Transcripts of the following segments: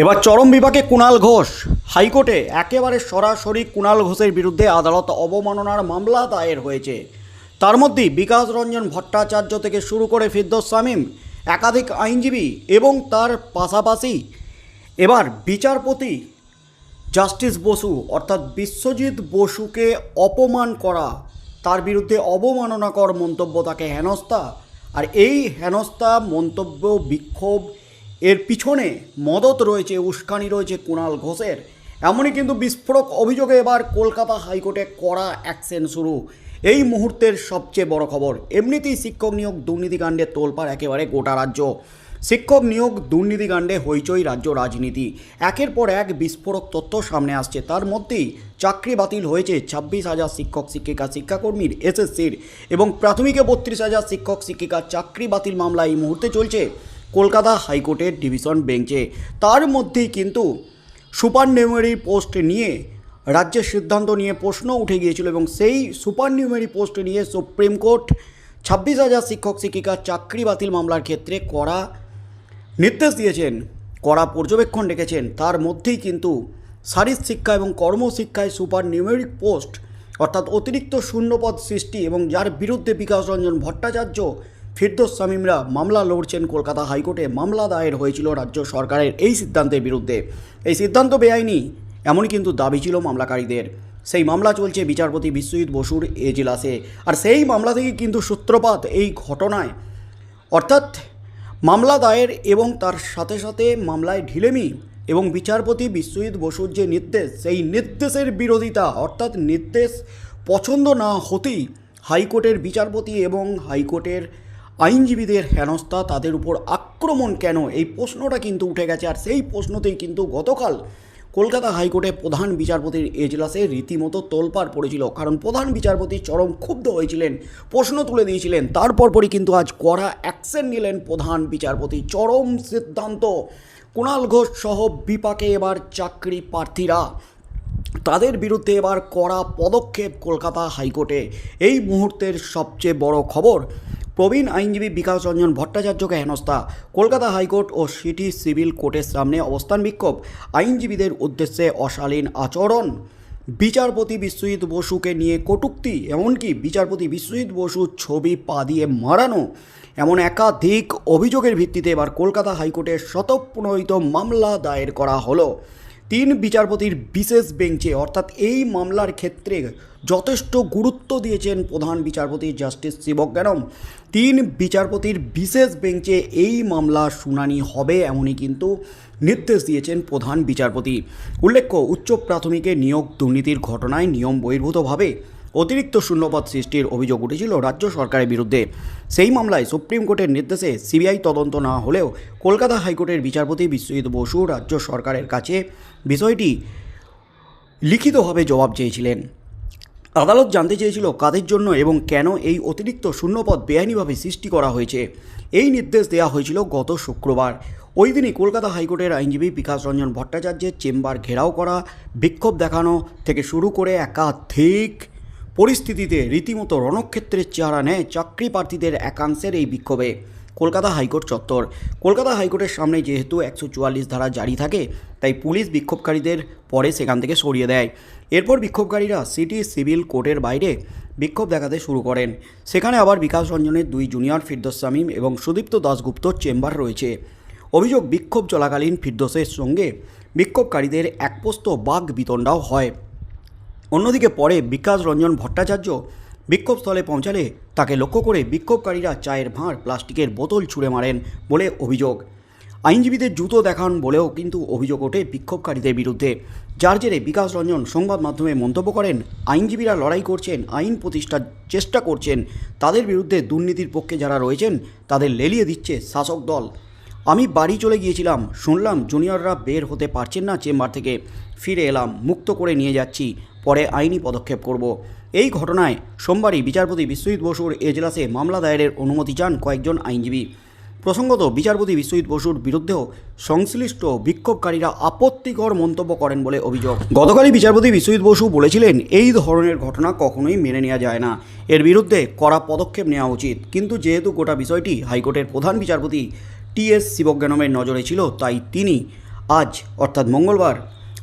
এবার চরম বিভাগে কুণাল ঘোষ। হাইকোর্টে একেবারে সরাসরি কুণাল ঘোষের বিরুদ্ধে আদালত অবমাননার মামলা দায়ের হয়েছে। তার মধ্যেই বিকাশ রঞ্জন ভট্টাচার্য থেকে শুরু করে ফিরদোস শামীম, একাধিক আইনজীবী এবং তার পাশাপাশি এবার বিচারপতি জাস্টিস বসু অর্থাৎ বিশ্বজিৎ বসুকে অপমান করা, তার বিরুদ্ধে অবমাননাকর মন্তব্য তাকে হেনস্থা। আর এই হেনস্থা মন্তব্য বিক্ষোভ এর পিছনে মদত রয়েছে, উস্কানি রয়েছে কুণাল ঘোষের। এমনই কিন্তু বিস্ফোরক অভিযোগে এবার কলকাতা হাইকোর্টে কড়া অ্যাকশন শুরু। এই মুহূর্তের সবচেয়ে বড় খবর, এমনিতেই শিক্ষক নিয়োগ দুর্নীতিকাণ্ডে তোলপাড় একেবারে গোটা রাজ্য। শিক্ষক নিয়োগ দুর্নীতিকাণ্ডে হইচই রাজ্য রাজনীতি। একের পর এক বিস্ফোরক তথ্য সামনে আসছে। তার মধ্যেই চাকরি বাতিল হয়েছে ছাব্বিশ হাজার শিক্ষক, শিক্ষিকা, শিক্ষাকর্মীর এসএসসির এবং প্রাথমিকে বত্রিশ হাজার শিক্ষক শিক্ষিকার চাকরি বাতিল মামলা এই মুহূর্তে চলছে। কলকাতা হাইকোর্টের ডিভিশন বেঞ্চে। তার মধ্যেই কিন্তু সুপার নিউমেরি পোস্ট নিয়ে রাজ্যের সিদ্ধান্ত নিয়ে প্রশ্ন উঠে গিয়েছিল এবং সেই সুপার নিউমেরি পোস্ট নিয়ে সুপ্রিম কোর্ট ছাব্বিশ হাজার শিক্ষক শিক্ষিকার চাকরি বাতিল মামলার ক্ষেত্রে কড়া নির্দেশ দিয়েছেন, কড়া পর্যবেক্ষণ রেখেছেন। তার মধ্যেই কিন্তু শারীর শিক্ষা এবং কর্মশিক্ষায় সুপার নিউমেরিক পোস্ট অর্থাৎ অতিরিক্ত শূন্যপদ সৃষ্টি এবং যার বিরুদ্ধে বিকাশ রঞ্জন ভট্টাচার্য ফিরদোস শামীমরা মামলা লড়ছেন কলকাতা হাইকোর্টে। মামলা দায়ের হয়েছিল রাজ্য সরকারের এই সিদ্ধান্তের বিরুদ্ধে। এই সিদ্ধান্ত বেআইনি, এমনই কিন্তু দাবি ছিল মামলাকারীদের। সেই মামলা চলছে বিচারপতি বিশ্বজিৎ বসুর এজলাসে আর সেই মামলা থেকে কিন্তু সূত্রপাত এই ঘটনায়। অর্থাৎ মামলা দায়ের এবং তার সাথে সাথে মামলায় ঢিলেমি এবং বিচারপতি বিশ্বজিৎ বসুর যে নির্দেশ, সেই নির্দেশের বিরোধিতা, অর্থাৎ নির্দেশ পছন্দ না হতেই হাইকোর্টের বিচারপতি এবং হাইকোর্টের আইনজীবীদের হেনস্থা, তাদের উপর আক্রমণ কেন? এই প্রশ্নটা কিন্তু উঠে গেছে আর সেই প্রশ্নতেই কিন্তু গতকাল কলকাতা হাইকোর্টে প্রধান বিচারপতির এজলাসে রীতিমতো তোলপাড় পড়েছিল। কারণ প্রধান বিচারপতি চরম ক্ষুব্ধ হয়েছিলেন, প্রশ্ন তুলে দিয়েছিলেন। তারপর পরই কিন্তু আজ কড়া অ্যাকশন নিলেন প্রধান বিচারপতি। চরম সিদ্ধান্ত। কুণাল ঘোষ সহ বিপাকে এবার চাকরি প্রার্থীরা। তাদের বিরুদ্ধে এবার কড়া পদক্ষেপ কলকাতা হাইকোর্টে। এই মুহূর্তের সবচেয়ে বড় খবর প্রবীণ আইনজীবী বিকাশ রঞ্জন ভট্টাচার্যকে হেনস্থা। কলকাতা হাইকোর্ট ও সিটি সিভিল কোর্টের সামনে অবস্থান বিক্ষোভ। আইনজীবীদের উদ্দেশ্যে অশালীন আচরণ। বিচারপতি বিশ্বজিৎ বসুকে নিয়ে কটূক্তি, এমনকি বিচারপতি বিশ্বজিৎ বসুর ছবি পা দিয়ে মারানো। এমন একাধিক অভিযোগের ভিত্তিতে এবার কলকাতা হাইকোর্টে স্বতঃপ্রণোদিত মামলা দায়ের করা হলো। তিন বিচারপতির বিশেষ বেঞ্চে, অর্থাৎ এই মামলার ক্ষেত্রে যথেষ্ট গুরুত্ব দিয়েছেন প্রধান বিচারপতি জাস্টিস শিবজ্ঞানম তিন বিচারপতির বিশেষ বেঞ্চে এই মামলা শুনানি হবে এমনই কিন্তু নির্দেশ দিয়েছেন প্রধান বিচারপতি। উল্লেখ্য, উচ্চ প্রাথমিকে নিয়োগ দুর্নীতির ঘটনায় নিয়ম বহির্ভূতভাবে অতিরিক্ত শূন্যপদ সৃষ্টির অভিযোগ উঠেছিল রাজ্য সরকারের বিরুদ্ধে। সেই মামলায় সুপ্রিম কোর্টের নির্দেশে সিবিআই তদন্ত না হলেও কলকাতা হাইকোর্টের বিচারপতি বিশ্বজিৎ বসু রাজ্য সরকারের কাছে বিষয়টি লিখিতভাবে জবাব চেয়েছিলেন। আদালত জানতে চেয়েছিল কাদের জন্য এবং কেন এই অতিরিক্ত শূন্যপদ বেআইনিভাবে সৃষ্টি করা হয়েছে। এই নির্দেশ দেওয়া হয়েছিল গত শুক্রবার। ওই দিনই কলকাতা হাইকোর্টের আইনজীবী বিকাশ রঞ্জন ভট্টাচার্যের চেম্বার ঘেরাও করা, বিক্ষোভ দেখানো থেকে শুরু করে একাধিক পরিস্থিতিতে রীতিমতো রণক্ষেত্রের চেহারা নেয় চাকরি প্রার্থীদের একাংশের এই বিক্ষোভে। কলকাতা হাইকোর্ট চত্বর। কলকাতা হাইকোর্টের সামনে যেহেতু একশো চুয়াল্লিশ ধারা জারি থাকে, তাই পুলিশ বিক্ষোভকারীদের পরে সেখান থেকে সরিয়ে দেয়। এরপর বিক্ষোভকারীরা সিটি সিভিল কোর্টের বাইরে বিক্ষোভ দেখাতে শুরু করেন। সেখানে আবার বিকাশ রঞ্জনের দুই জুনিয়র ফিরদোস শামীম এবং সুদীপ্ত দাশগুপ্তর চেম্বার রয়েছে। অভিযোগ, বিক্ষোভ চলাকালীন ফিরদোসের সঙ্গে বিক্ষোভকারীদের একপোস্ত বাঘ বিতণ্ডাও হয়। অন্যদিকে পরে বিকাশ রঞ্জন ভট্টাচার্য বিক্ষোভস্থলে পৌঁছালে তাকে লক্ষ্য করে বিক্ষোভকারীরা চায়ের ভাঁড়, প্লাস্টিকের বোতল ছুঁড়ে মারেন বলে অভিযোগ। আইনজীবীদের জুতো দেখান বলেও কিন্তু অভিযোগ ওঠে বিক্ষোভকারীদের বিরুদ্ধে। যার জেরে বিকাশ রঞ্জন সংবাদ মাধ্যমে মন্তব্য করেন, আইনজীবীরা লড়াই করছেন, আইন প্রতিষ্ঠার চেষ্টা করছেন, তাদের বিরুদ্ধে দুর্নীতির পক্ষে যারা রয়েছেন, তাদের লেলিয়ে দিচ্ছে শাসক দল। আমি বাড়ি চলে গিয়েছিলাম, শুনলাম জুনিয়ররা বের হতে পারছেন না চেম্বার থেকে। ফিরে এলাম, মুক্ত করে নিয়ে যাচ্ছি, পরে আইনি পদক্ষেপ করব। এই ঘটনায় সোমবারই বিচারপতি বিশ্বজিৎ বসুর এজলাসে মামলা দায়েরের অনুমতি চান কয়েকজন আইনজীবী। প্রসঙ্গত, বিচারপতি বিশ্বজিৎ বসুর বিরুদ্ধেও সংশ্লিষ্ট বিক্ষোভকারীরা আপত্তিকর মন্তব্য করেন বলে অভিযোগ। গতকালই বিচারপতি বিশ্বজিৎ বসু বলেছিলেন, এই ধরনের ঘটনা কখনোই মেনে নেওয়া যায় না। এর বিরুদ্ধে কড়া পদক্ষেপ নেওয়া উচিত। কিন্তু যেহেতু গোটা বিষয়টি হাইকোর্টের প্রধান বিচারপতি টি এস শিবজ্ঞানমের নজরে ছিল, তাই তিনি আজ, অর্থাৎ মঙ্গলবার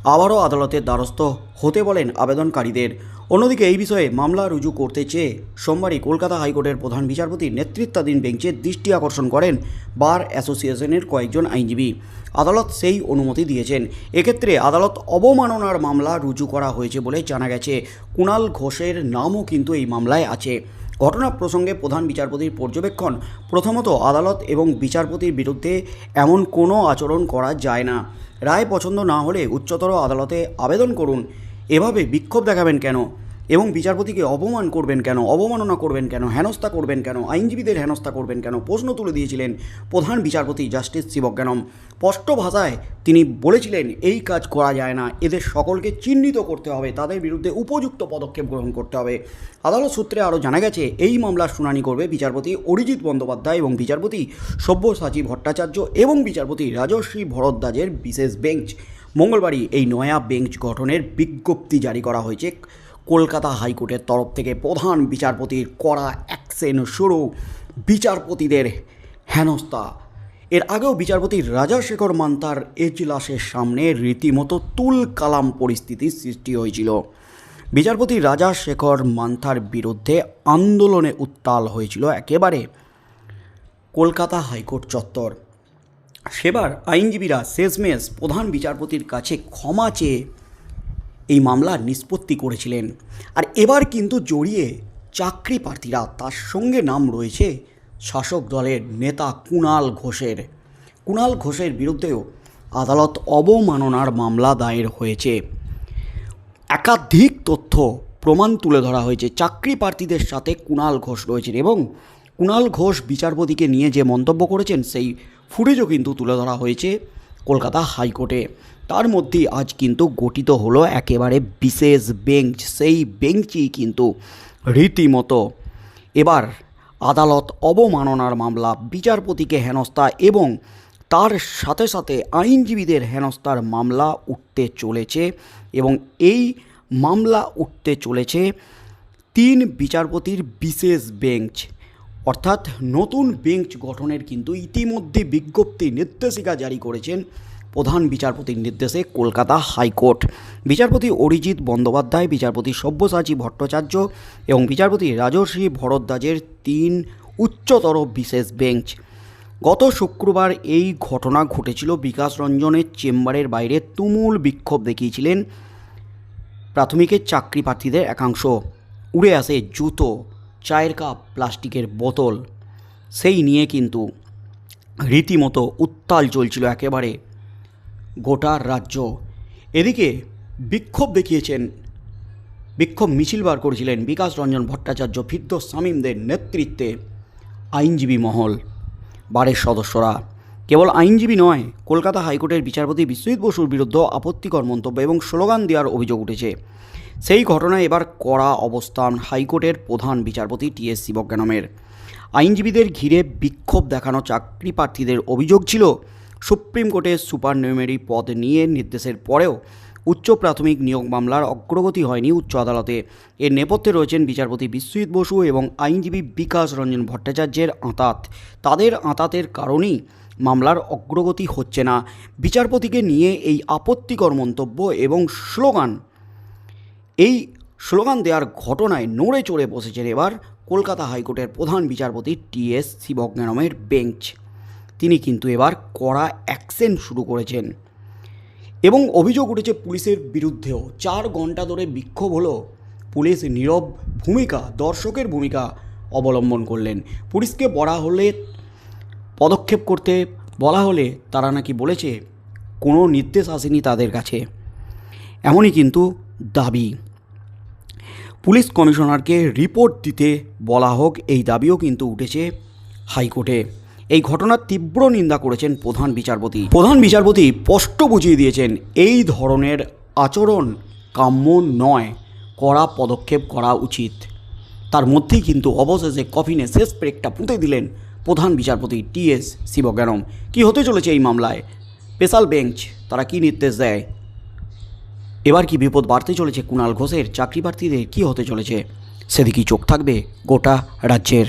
আবারও আদালতের দ্বারস্থ হতে বলেন আবেদনকারীদের। অন্যদিকে এই বিষয়ে মামলা রুজু করতে চেয়ে সোমবারই কলকাতা হাইকোর্টের প্রধান বিচারপতির নেতৃত্বাধীন বেঞ্চের দৃষ্টি আকর্ষণ করেন বার অ্যাসোসিয়েশনের কয়েকজন আইনজীবী। আদালত সেই অনুমতি দিয়েছেন। এক্ষেত্রে আদালত অবমাননার মামলা রুজু করা হয়েছে বলে জানা গেছে। কুণাল ঘোষের নামও কিন্তু এই মামলায় আছে। ঘটনা প্রসঙ্গে প্রধান বিচারপতির পর্যবেক্ষণ। প্রথমত আদালত এবং বিচারপতির বিরুদ্ধে এমন কোনো আচরণ করা যায় না। রায় পছন্দ না হলে উচ্চতর আদালতে আবেদন করুন। এভাবে বিক্ষোভ দেখাবেন কেন? এবং বিচারপতিকে অপমান করবেন কেন, অবমাননা করবেন কেন, হেনস্থা করবেন কেন, আইনজীবীদের হেনস্থা করবেন কেন, প্রশ্ন তুলে দিয়েছিলেন প্রধান বিচারপতি জাস্টিস শিবজ্ঞানম। স্পষ্ট ভাষায় তিনি বলেছিলেন, এই কাজ করা যায় না, এদের সকলকে চিহ্নিত করতে হবে, তাদের বিরুদ্ধে উপযুক্ত পদক্ষেপ গ্রহণ করতে হবে। আদালত সূত্রে আরও জানা গেছে, এই মামলার শুনানি করবে বিচারপতি অরিজিৎ বন্দ্যোপাধ্যায় এবং বিচারপতি সব্যসাচী ভট্টাচার্য এবং বিচারপতি রাজশ্রী ভরদ্বাজের বিশেষ বেঞ্চ। মঙ্গলবারই এই নয়া বেঞ্চ গঠনের বিজ্ঞপ্তি জারি করা হয়েছে। কলকাতা হাইকোর্টের তরফ থেকে প্রধান বিচারপতির কড়া অ্যাকশন শুরু বিচারপতিদের হেনস্থা। এর আগেও বিচারপতি রাজাশেখর মান্তার এজলাসের সামনে রীতিমতো তুল কালাম পরিস্থিতির সৃষ্টি হয়েছিল। বিচারপতি রাজাশেখর মান্থার বিরুদ্ধে আন্দোলনে উত্তাল হয়েছিল একেবারে কলকাতা হাইকোর্ট চত্বর। সেবার আইনজীবীরা শেষমেশ প্রধান বিচারপতির কাছে ক্ষমা চেয়ে এই মামলার নিষ্পত্তি করেছিলেন। আর এবার কিন্তু জড়িয়ে চাকরি প্রার্থীরা, তার সঙ্গে নাম রয়েছে শাসক দলের নেতা কুণাল ঘোষের। কুণাল ঘোষের বিরুদ্ধেও আদালত অবমাননার মামলা দায়ের হয়েছে। একাধিক তথ্য প্রমাণ তুলে ধরা হয়েছে। চাকরি প্রার্থীদের সাথে কুণাল ঘোষ রয়েছেন এবং কুণাল ঘোষ বিচারপতিকে নিয়ে যে মন্তব্য করেছেন, সেই ফুটেজও কিন্তু তুলে ধরা হয়েছে। কলকাতা হাইকোর্টে। তার মধ্যে আজ কিন্তু গঠিত হলো একেবারে বিশেষ বেঞ্চ, সেই বেঞ্চই কিন্তু রীতিমতো এবার আদালত অবমাননার মামলা, বিচারপতিকে হেনস্থা এবং তার সাথে সাথে আইনজীবীদের হেনস্থার মামলা উঠতে চলেছে এবং এই মামলা উঠতে চলেছে তিন বিচারপতির বিশেষ বেঞ্চ। অর্থাৎ নতুন বেঞ্চ গঠনের কিন্তু ইতিমধ্যে বিজ্ঞপ্তি নির্দেশিকা জারি করেছেন প্রধান বিচারপতির নির্দেশে কলকাতা হাইকোর্ট। বিচারপতি অরিজিৎ বন্দ্যোপাধ্যায়, বিচারপতি সব্যসাচী ভট্টাচার্য এবং বিচারপতি রাজশ্রী ভরদ্বাজের তিন উচ্চতর বিশেষ বেঞ্চ। গত শুক্রবার এই ঘটনা ঘটেছিল বিকাশ রঞ্জনের চেম্বারের বাইরে। তুমুল বিক্ষোভ দেখিয়েছিলেন প্রাথমিকের চাকরি প্রার্থীদের একাংশ। উড়ে আসে জুতো। চায়ের কাপ প্লাস্টিকের বোতল, সেই নিয়ে কিন্তু রীতিমতো উত্তাল চলছিল একেবারে গোটার রাজ্য। এদিকে বিক্ষোভ দেখিয়েছেন, বিক্ষোভ মিছিল বার করেছিলেন বিকাশ রঞ্জন ভট্টাচার্য, ফিরদোস শামীমদের নেতৃত্বে আইনজীবী মহল, বারের সদস্যরা। কেবল আইনজীবী নয়, কলকাতা হাইকোর্টের বিচারপতি বিশ্বজিৎ বসুর বিরুদ্ধে আপত্তিকর মন্তব্য এবং স্লোগান দেওয়ার অভিযোগ উঠেছে। সেই ঘটনায় এবার কড়া অবস্থান হাইকোর্টের প্রধান বিচারপতি টি এস শিবজ্ঞানমের। আইনজীবীদের ঘিরে বিক্ষোভ দেখানো চাকরি প্রার্থীদের অভিযোগ ছিল, সুপ্রিম কোর্টের সুপার নিউমেরি পদ নিয়ে নির্দেশের পরেও উচ্চ প্রাথমিক নিয়োগ মামলার অগ্রগতি হয়নি উচ্চ আদালতে। এর নেপথ্যে রয়েছেন বিচারপতি বিশ্বজিৎ বসু এবং আইনজীবী বিকাশ রঞ্জন ভট্টাচার্যের আঁতাত। তাদের আঁতাতের কারণেই মামলার অগ্রগতি হচ্ছে না। বিচারপতিকে নিয়ে এই আপত্তিকর মন্তব্য এবং স্লোগান এই স্লোগান দেওয়ার ঘটনায় নড়ে চড়ে বসেছেন এবার কলকাতা হাইকোর্টের প্রধান বিচারপতি টি এস শিবজ্ঞানমের বেঞ্চ। তিনি কিন্তু এবার কড়া অ্যাকশন শুরু করেছেন। এবং অভিযোগ উঠেছে পুলিশের বিরুদ্ধেও। চার ঘণ্টা ধরে বিক্ষোভ হলো। পুলিশ নীরব ভূমিকা, দর্শকের ভূমিকা অবলম্বন করলেন। পুলিশকে বলা হলে, পদক্ষেপ করতে বলা হলে তারা নাকি বলেছে, কোনো নির্দেশ আসেনি তাদের কাছে। এমনই কিন্তু দাবি। পুলিশ কমিশনারকে রিপোর্ট দিতে বলা হোক, এই দাবিও কিন্তু উঠেছে হাইকোর্টে। এই ঘটনার তীব্র নিন্দা করেছেন প্রধান বিচারপতি। প্রধান বিচারপতি স্পষ্ট বুঝিয়ে দিয়েছেন, এই ধরনের আচরণ কাম্য নয়, কড়া পদক্ষেপ করা উচিত। তার মধ্যেই কিন্তু অবশেষে কফিনে শেষ ব্রেকটা পুঁতে দিলেন প্রধান বিচারপতি টি এস শিবজ্ঞানম। কী হতে চলেছে এই মামলায়? স্পেশাল বেঞ্চ, তারা কী নির্দেশ দেয়? এবার কি বিপদ বাড়তে চলেছে কুণাল ঘোষের? চাকরি প্রার্থীদের কী হতে চলেছে? সেদিকেই চোখ থাকবে গোটা রাজ্যের।